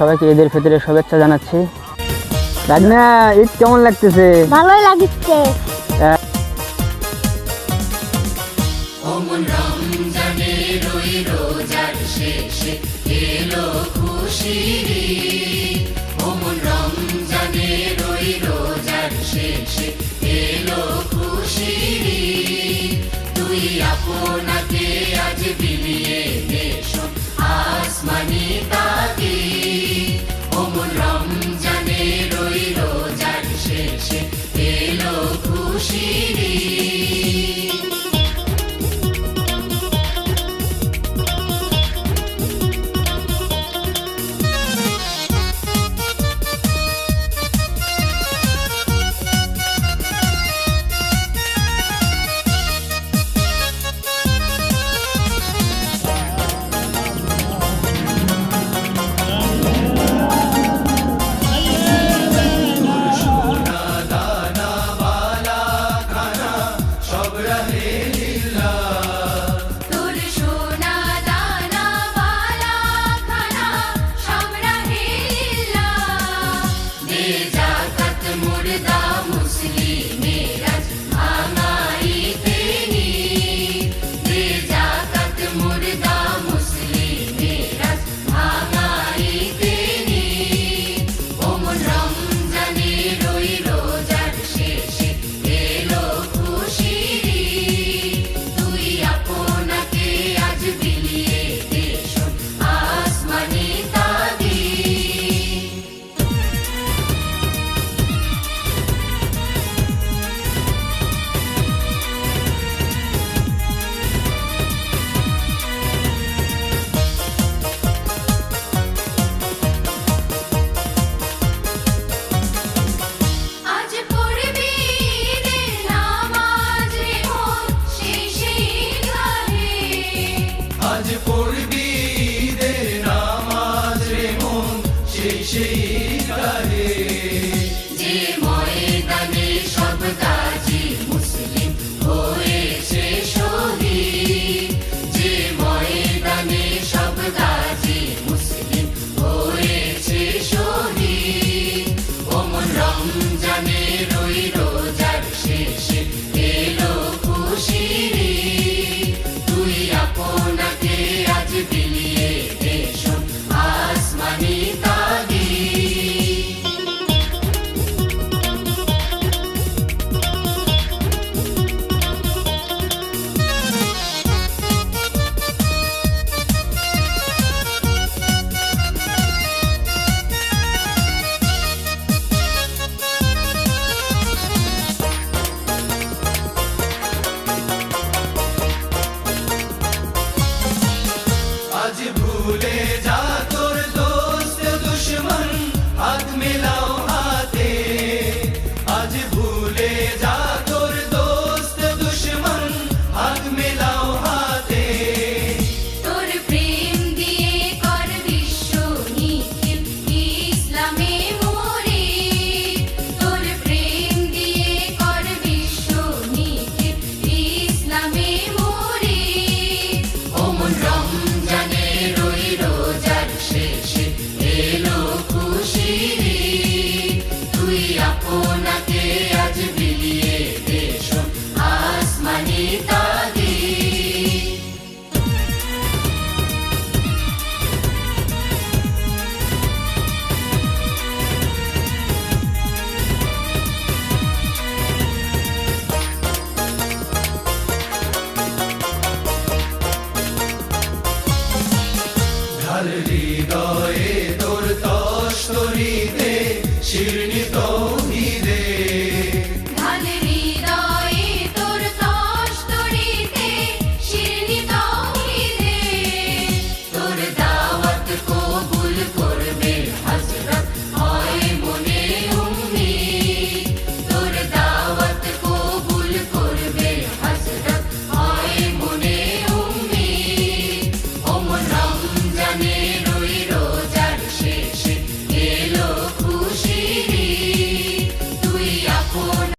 সবাইকে ঈদের ফিতরে শুভেচ্ছা জানাচ্ছি। রাগনা ঈদ কেমন লাগতেছে? ভালোই লাগছে। রোজার শেষে এলো খুশির Fushimi. şeyi भूले जा तोर दोस्त दुश्मन। আমার হৃদয়ে তোর তস্তরিতে শিরণিত হৃদয়ে